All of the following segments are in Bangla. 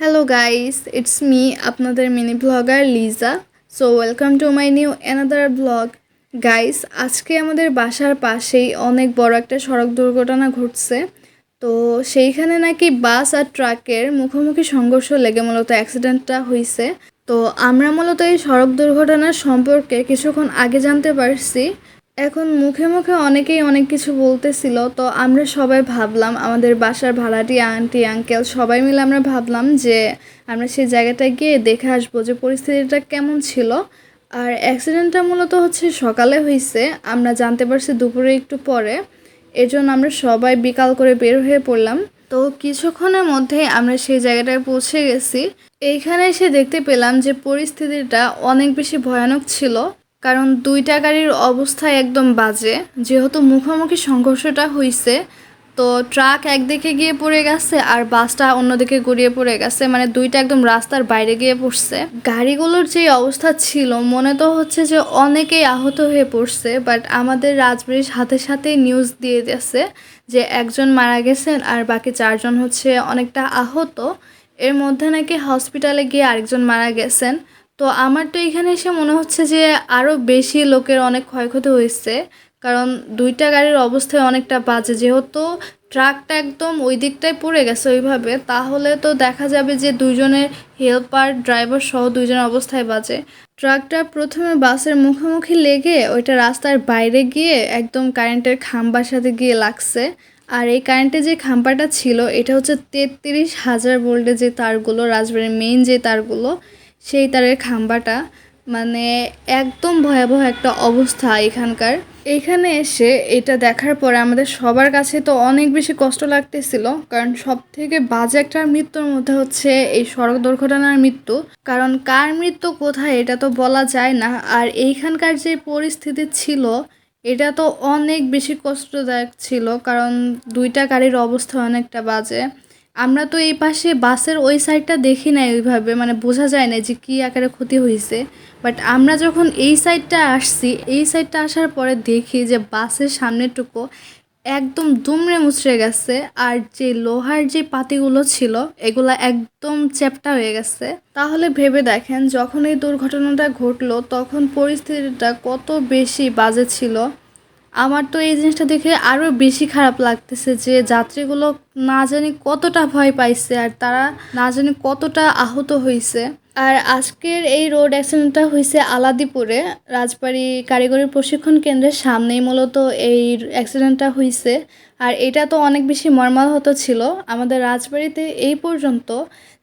হ্যালো গাইস ইটস মি আপনাদের mini vlogger Liza so welcome to my new another vlog guys আজকে আমাদের বাসার পাশেই অনেক বড় একটা সড়ক দুর্ঘটনা ঘটছে। তো, সেইখানে নাকি বাস আর ট্রাকের মুখোমুখি সংঘর্ষ লেগে মূলত অ্যাক্সিডেন্টটা হয়েছে তো, আমরা মূলত এই সড়ক দুর্ঘটনার সম্পর্কে কিছুক্ষণ আগে জানতে পারছি। এখন মুখে মুখে অনেকেই অনেক কিছু বলতেছিল, তো আমরা সবাই ভাবলাম, আমাদের বাসার ভাড়াটি আন্টি আঙ্কেল সবাই মিলে আমরা ভাবলাম যে আমরা সেই জায়গাটায় গিয়ে দেখে আসব যে পরিস্থিতিটা কেমন ছিল। আর অ্যাক্সিডেন্টটা মূলত হচ্ছে সকালে হয়েছে আমরা জানতে পারছি দুপুরে একটু পরে। এর জন্য আমরা সবাই বিকাল করে বের হয়ে পড়লাম। তো কিছুক্ষণের মধ্যে আমরা সেই জায়গাটায় পৌঁছে গেছি। এইখানে এসে দেখতে পেলাম যে পরিস্থিতিটা অনেক বেশি ভয়ানক ছিল। কারণ দুইটা গাড়ির অবস্থা একদম বাজে। যেহেতু মুখোমুখি সংঘর্ষটা হয়েছে তো ট্রাক একদিকে গিয়ে পড়ে গেছে আর বাসটা অন্যদিকে গড়িয়ে পড়ে গেছে মানে দুইটা একদম রাস্তার বাইরে গিয়ে পড়ছে। গাড়িগুলোর যে অবস্থা ছিল, মনে তো হচ্ছে যে অনেকেই আহত হয়ে পড়ছে বাট আমাদের রাজবাড়ির সাথে সাথে নিউজ দিয়ে দিয়েছে যে একজন মারা গেছেন আর বাকি চারজন হচ্ছে অনেকটা আহত। এর মধ্যে নাকি হসপিটালে গিয়ে আরেকজন মারা গেছেন। তো আমার তো এখানে এসে মনে হচ্ছে যে আরও বেশি লোকের অনেক ক্ষয়ক্ষতি হয়েছে। কারণ দুইটা গাড়ির অবস্থায় অনেকটা বাজে। যেহেতু ট্রাকটা একদম ওই দিকটায় পড়ে গেছে ওইভাবে, তাহলে তো দেখা যাবে যে দুইজনের হেল্পার, ড্রাইভার সহ দুইজনের অবস্থায় বাজে। ট্রাকটা প্রথমে বাসের মুখোমুখি লেগে ওইটা রাস্তার বাইরে গিয়ে একদম কারেন্টের খাম্বার সাথে গিয়ে লাগছে। আর এই কারেন্টের যে খাম্বাটা ছিল, এটা হচ্ছে তেত্রিশ হাজার ভোল্টের যে তারগুলো, রাজবাড়ির মেইন যে তারগুলো সেই তারের খাম্বাটা মানে একদম ভয়াবহ একটা অবস্থা এখানকার। এখানে এসে এটা দেখার পরে আমাদের সবার কাছে তো অনেক বেশি কষ্ট লাগতেছিল, কারণ সব থেকে বাজে একটা মৃত্যুর মধ্যে হচ্ছে এই সড়ক দুর্ঘটনার মৃত্যু। কারণ কার মৃত্যু, কোথায়, এটা তো বলা যায় না। আর এইখানকার যে পরিস্থিতি ছিল, এটা তো অনেক বেশি কষ্টদায়ক ছিল, কারণ দুইটা গাড়ির অবস্থা অনেকটা বাজে। আমরা তো এই পাশে বাসের ওই সাইডটা দেখি নাই ওইভাবে মানে বোঝা যায় না যে কী আকারে ক্ষতি হয়েছে বাট আমরা যখন এই সাইডটা আসছি, এই সাইডটা আসার পরে দেখি যে বাসের সামনেটুকু একদম দুমড়ে মুচড়ে গেছে, আর যে লোহার যে পাতিগুলো ছিল, এগুলা একদম চ্যাপটা হয়ে গেছে। তাহলে ভেবে দেখেন, যখন এই দুর্ঘটনাটা ঘটলো, তখন পরিস্থিতিটা কত বেশি বাজে ছিল। আমার তো এই জিনিসটা দেখে আরও বেশি খারাপ লাগতেছে যে যাত্রীগুলো না জানি কতটা ভয় পাইছে আর তারা না জানি কতটা আহত হয়েছে আর আজকের এই রোড অ্যাক্সিডেন্টটা হয়েছে আলাদিপুরে, রাজবাড়ি কারিগরি প্রশিক্ষণ কেন্দ্রের সামনেই মূলত এই অ্যাক্সিডেন্টটা হয়েছে আর এটা তো অনেক বেশি মর্মাহত ছিল। আমাদের রাজবাড়িতে এই পর্যন্ত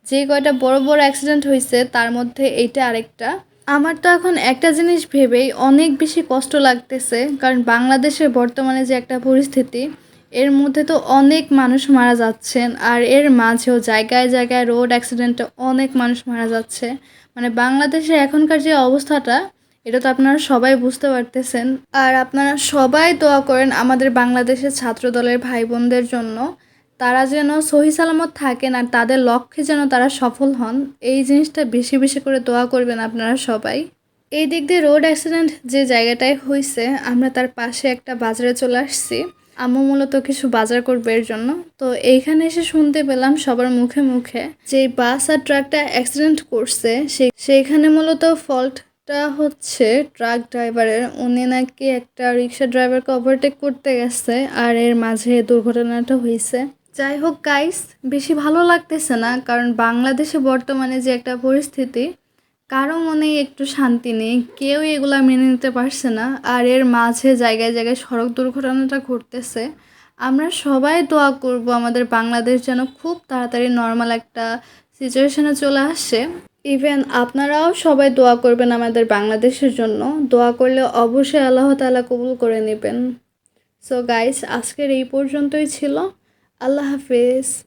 যে কয়টা বড় বড় অ্যাক্সিডেন্ট হয়েছে তার মধ্যে এইটা আরেকটা। আমার তো এখন একটা জিনিস ভেবেই অনেক বেশি কষ্ট লাগতেছে, কারণ বাংলাদেশের বর্তমানে যে একটা পরিস্থিতি, এর মধ্যে তো অনেক মানুষ মারা যাচ্ছেন আর এর মাঝেও জায়গায় জায়গায় রোড অ্যাক্সিডেন্টে অনেক মানুষ মারা যাচ্ছে। মানে বাংলাদেশের এখনকার যে অবস্থাটা, এটা তো আপনারা সবাই বুঝতে পারতেছেন। আর আপনারা সবাই দোয়া করেন আমাদের বাংলাদেশের ছাত্র দলের ভাই বোনদের জন্য তারা যেন সহি সালামত থাকেন আর তাদের লক্ষ্যে যেন তারা সফল হন, এই জিনিসটা বেশি বেশি করে দোয়া করবেন আপনারা সবাই। এই দিক দিয়ে রোড অ্যাক্সিডেন্ট যে জায়গাটায় হয়েছে আমরা তার পাশে একটা বাজারে চলে আসছি। আম্মু মূলত কিছু বাজার করবে এর জন্য। তো এইখানে এসে শুনতে পেলাম সবার মুখে মুখে যে বাস আর ট্রাকটা অ্যাক্সিডেন্ট করছে সেই সেইখানে মূলত ফল্টটা হচ্ছে ট্রাক ড্রাইভারের। উনি নাকি একটা রিক্সা ড্রাইভারকে ওভারটেক করতে গেছে আর এর মাঝে দুর্ঘটনাটা হয়েছে যাই হোক গাইস বেশি ভালো লাগতেছে না, কারণ বাংলাদেশে বর্তমানে যে একটা পরিস্থিতি, কারও মনে একটু শান্তি নেই, কেউ এগুলা মেনে নিতে পারছে না, আর এর মাঝে জায়গায় জায়গায় সড়ক দুর্ঘটনাটা ঘটতেছে। আমরা সবাই দোয়া করব আমাদের বাংলাদেশ যেন খুব তাড়াতাড়ি নর্মাল একটা সিচুয়েশনে চলে আসে। ইভেন আপনারাও সবাই দোয়া করবেন আমাদের বাংলাদেশের জন্য, দোয়া করলে অবশ্যই আল্লাহ তালা কবুল করে নেবেন। সো গাইস আজকের এই পর্যন্তই ছিল। আল্লাহ হাফিজ।